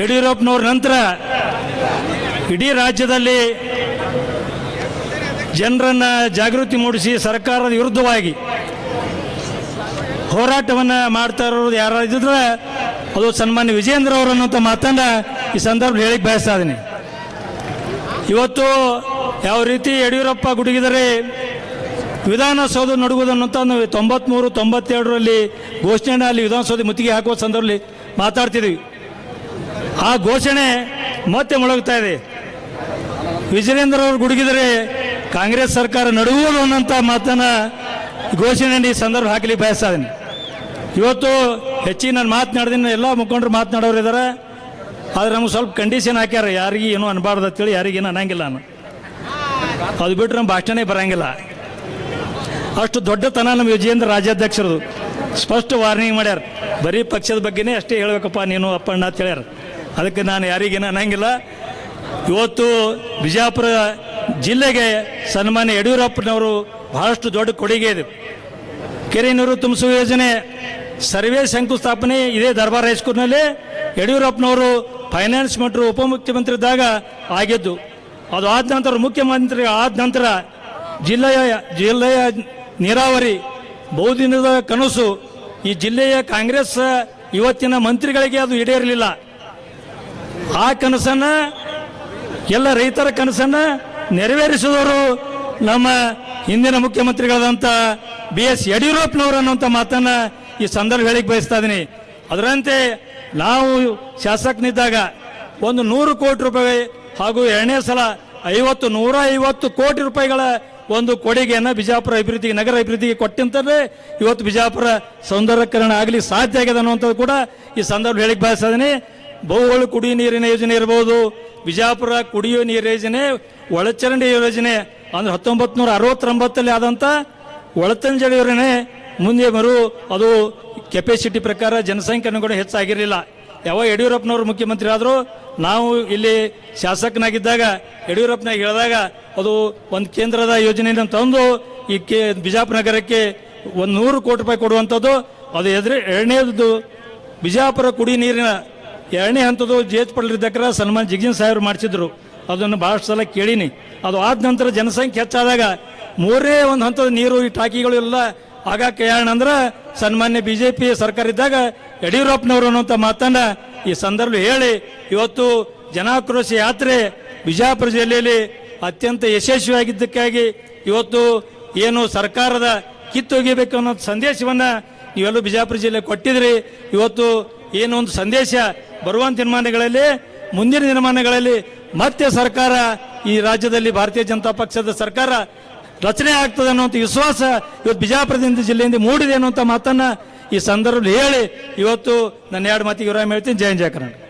ಯಡಿಯೂರಪ್ಪನವ್ರ ನಂತರ ಇಡೀ ರಾಜ್ಯದಲ್ಲಿ ಜನರನ್ನು ಜಾಗೃತಿ ಮೂಡಿಸಿ ಸರ್ಕಾರದ ವಿರುದ್ಧವಾಗಿ ಹೋರಾಟವನ್ನು ಮಾಡ್ತಾ ಇರೋದು ಯಾರಿದ್ರೆ ಅದು ಸನ್ಮಾನ್ಯ ವಿಜೇಂದ್ರ ಅವರು ಅನ್ನೋಂಥ ಮಾತನ್ನ ಈ ಸಂದರ್ಭ ಹೇಳಿಕ್ಕೆ ಬಯಸ್ತಾ ಇದ್ದೀನಿ. ಇವತ್ತು ಯಾವ ರೀತಿ ಯಡಿಯೂರಪ್ಪ ಗುಡುಗಿದರೆ ವಿಧಾನಸೌಧ ನಡುಗುವುದನ್ನಂತ ನಾವು ತೊಂಬತ್ಮೂರು ತೊಂಬತ್ತೆರಡರಲ್ಲಿ ಅಲ್ಲಿ ವಿಧಾನಸೌಧ ಮುತ್ತಿಗೆ ಹಾಕುವ ಸಂದರ್ಭದಲ್ಲಿ ಮಾತಾಡ್ತಿದ್ವಿ. ಆ ಘೋಷಣೆ ಮತ್ತೆ ಮೊಳಗ್ತಾ ಇದೆ. ವಿಜಯೇಂದ್ರ ಅವರು ಗುಡುಗಿದರೆ ಕಾಂಗ್ರೆಸ್ ಸರ್ಕಾರ ನಡುವುದು ಅನ್ನೋಂಥ ಮಾತನ್ನ ಘೋಷಣೆ ಈ ಸಂದರ್ಭ ಹಾಕಲಿ ಬಯಸ್ತಾ ಇದ್ದೀನಿ. ಇವತ್ತು ಹೆಚ್ಚಿಗೆ ನಾನು ಮಾತನಾಡ್ದಿನ, ಎಲ್ಲ ಮುಖಂಡರು ಮಾತನಾಡೋರು ಇದ್ದಾರೆ ಆದ್ರೆ ನಮ್ಗೆ ಸ್ವಲ್ಪ ಕಂಡೀಷನ್ ಹಾಕ್ಯಾರ, ಯಾರಿಗೆ ಏನೂ ಅನ್ಬಾರ್ದು ಅಂತೇಳಿ ಯಾರಿಗೇನು ಅನ್ನಂಗಿಲ್ಲ ನಾನು. ಅದು ಬಿಟ್ಟರೆ ನಮ್ಮ ಭಾಷಣನೇ ಬರಂಗಿಲ್ಲ. ಅಷ್ಟು ದೊಡ್ಡತನ ನಮ್ಮ ವಿಜಯೇಂದ್ರ ರಾಜ್ಯಾಧ್ಯಕ್ಷರದು. ಸ್ಪಷ್ಟ ವಾರ್ನಿಂಗ್ ಮಾಡ್ಯಾರ. ಬರೀ ಪಕ್ಷದ ಬಗ್ಗೆನೇ ಅಷ್ಟೇ ಹೇಳ್ಬೇಕಪ್ಪ, ನೀನು ಅಪ್ಪಣ್ಣ ಅಂತ ಹೇಳ್ಯಾರ. ಅದಕ್ಕೆ ನಾನು ಯಾರಿಗೇನು ಅನ್ನಂಗಿಲ್ಲ ಇವತ್ತು ಬಿಜಾಪುರ ಜಿಲ್ಲೆಗೆ ಸನ್ಮಾನ್ಯ ಯಡಿಯೂರಪ್ಪನವರು ಬಹಳಷ್ಟು ದೊಡ್ಡ ಕೊಡುಗೆ ಇದೆ. ಕೆರೆ ನೀರು ತುಂಬಿಸುವ ಯೋಜನೆ ಸರ್ವೆ ಶಂಕುಸ್ಥಾಪನೆ ಇದೇ ದರ್ಬಾರ್ ಹೈಸ್ಕೂಲ್ನಲ್ಲಿ ಯಡಿಯೂರಪ್ಪನವರು ಫೈನಾನ್ಸ್ ಮಂತ್ರಿ ಉಪಮುಖ್ಯಮಂತ್ರಿ ಇದ್ದಾಗ ಆಗಿದ್ದು, ಅದು ಆದ ನಂತರ ಮುಖ್ಯಮಂತ್ರಿ ಆದ ನಂತರ ಜಿಲ್ಲೆಯ ಜಿಲ್ಲೆಯ ನೀರಾವರಿ ಬಹುದಿನದ ಕನಸು ಈ ಜಿಲ್ಲೆಯ ಕಾಂಗ್ರೆಸ್ ಇವತ್ತಿನ ಮಂತ್ರಿಗಳಿಗೆ ಅದು ಈಡೇರಲಿಲ್ಲ. ಆ ಕನಸನ್ನ, ಎಲ್ಲ ರೈತರ ಕನಸನ್ನ ನೆರವೇರಿಸಿದವರು ನಮ್ಮ ಹಿಂದಿನ ಮುಖ್ಯಮಂತ್ರಿಗಳಾದಂಥ ಬಿ ಎಸ್ ಯಡಿಯೂರಪ್ಪನವರು ಅನ್ನುವಂಥ ಮಾತನ್ನ ಈ ಸಂದರ್ಭ ಹೇಳಿಕ್ ಬಯಸ್ತಾ ಇದ್ದೀನಿ ಅದರಂತೆ ನಾವು ಶಾಸಕನಿದ್ದಾಗ ಒಂದು ನೂರು ಕೋಟಿ ರೂಪಾಯಿ ಹಾಗೂ ಎರಡನೇ ಸಲ ಐವತ್ತು, ನೂರ ಐವತ್ತು ಕೋಟಿ ರೂಪಾಯಿಗಳ ಒಂದು ಕೊಡುಗೆಯನ್ನು ಬಿಜಾಪುರ ಅಭಿವೃದ್ಧಿಗೆ, ನಗರ ಅಭಿವೃದ್ಧಿಗೆ ಕೊಟ್ಟಂತಂದ್ರೆ ಇವತ್ತು ಬಿಜಾಪುರ ಸೌಂದರ್ಯಕರಣ ಆಗಲಿ ಸಾಧ್ಯ ಆಗಿದೆ ಅನ್ನುವಂಥದ್ದು ಕೂಡ ಈ ಸಂದರ್ಭ ಹೇಳಿಕ್ ಬಯಸ್ತಾ ಇದ್ದೀನಿ ಬಹುಗಳು ಕುಡಿಯುವ ನೀರಿನ ಯೋಜನೆ ಇರಬಹುದು ವಿಜಾಪುರ ಕುಡಿಯುವ ನೀರು ಯೋಜನೆ, ಒಳಚರಂಡಿ ಯೋಜನೆ, ಅಂದ್ರೆ ಹತ್ತೊಂಬತ್ತು ನೂರ ಅರವತ್ತೊಂಬತ್ತಲ್ಲಿ ಆದಂಥ ಒಳಚರಂಡಿ ಯೋಜನೆ. ಮುಂದೆ ಮರು ಅದು ಕೆಪಾಸಿಟಿ ಪ್ರಕಾರ ಜನಸಂಖ್ಯೆ ಕೂಡ ಹೆಚ್ಚಾಗಿರಲಿಲ್ಲ. ಯಾವಾಗ ಯಡಿಯೂರಪ್ಪನವರು ಮುಖ್ಯಮಂತ್ರಿ ಆದರೂ ನಾವು ಇಲ್ಲಿ ಶಾಸಕನಾಗಿದ್ದಾಗ, ಯಡಿಯೂರಪ್ಪನಾಗ ಹೇಳಿದಾಗ, ಅದು ಒಂದು ಕೇಂದ್ರದ ಯೋಜನೆಯನ್ನು ತಂದು, ಈ ಕೆ, ಬಿಜಾಪುರ ನಗರಕ್ಕೆ ಒಂದು ನೂರು ಕೋಟಿ ರೂಪಾಯಿ ಕೊಡುವಂಥದ್ದು, ಅದು ಎದುರು ಎರಡನೇದು, ಬಿಜಾಪುರ ಕುಡಿ ನೀರಿನ ಎರಡನೇ ಹಂತದ ಜೇತ್ ಪಡಲಿದ್ದಕ್ಕರ ಸನ್ಮಾನ್ ಜಿಗಿನ್ ಸಾಹೇಬರು ಮಾಡಿಸಿದ್ರು. ಅದನ್ನು ಭಾಳಷ್ಟು ಸಲ ಕೇಳೀನಿ. ಅದು ಆದ ನಂತರ ಜನಸಂಖ್ಯೆ ಹೆಚ್ಚಾದಾಗ ಮೂರೇ ಒಂದು ಹಂತದ ನೀರು, ಈ ಟಾಕಿಗಳು ಎಲ್ಲ ಆಗ ಕಾರಣ ಅಂದ್ರೆ ಸನ್ಮಾನ್ಯ ಬಿ ಜೆ ಪಿ ಸರ್ಕಾರ ಇದ್ದಾಗ ಯಡಿಯೂರಪ್ಪನವರು ಅನ್ನುವಂಥ ಮಾತನ್ನ ಈ ಸಂದರ್ಭ ಹೇಳಿ, ಇವತ್ತು ಜನಾಕ್ರೋಶ ಯಾತ್ರೆ ಬಿಜಾಪುರ ಜಿಲ್ಲೆಯಲ್ಲಿ ಅತ್ಯಂತ ಯಶಸ್ವಿಯಾಗಿದ್ದಕ್ಕಾಗಿ ಇವತ್ತು ಏನು ಸರ್ಕಾರದ ಕಿತ್ತೊಗಿಬೇಕು ಅನ್ನೋ ಸಂದೇಶವನ್ನ ನೀವೆಲ್ಲೂ ಬಿಜಾಪುರ ಜಿಲ್ಲೆ ಕೊಟ್ಟಿದ್ರಿ. ಇವತ್ತು ಏನು ಒಂದು ಸಂದೇಶ ಬರುವಂತ ದಿನಮಾನಗಳಲ್ಲಿ ಮುಂದಿನ ದಿನಮಾನಗಳಲ್ಲಿ ಮತ್ತೆ ಸರ್ಕಾರ ಈ ರಾಜ್ಯದಲ್ಲಿ ಭಾರತೀಯ ಜನತಾ ಪಕ್ಷದ ಸರ್ಕಾರ ರಚನೆ ಆಗ್ತದೆ ಅನ್ನುವಂಥ ವಿಶ್ವಾಸ ಇವತ್ತು ಬಿಜಾಪುರದಿಂದ ಜಿಲ್ಲೆಯಿಂದ ಮೂಡಿದೆ ಅನ್ನುವಂಥ ಮಾತನ್ನ ಈ ಸಂದರ್ಭದಲ್ಲಿ ಹೇಳಿ. ಇವತ್ತು ನನ್ನ ಎರಡು ಮಾತಿಗೆ ವಿರಾಮ ಹೇಳ್ತೀನಿ. ಜಯ ಜಯ ಕರ್ನಾಟಕ.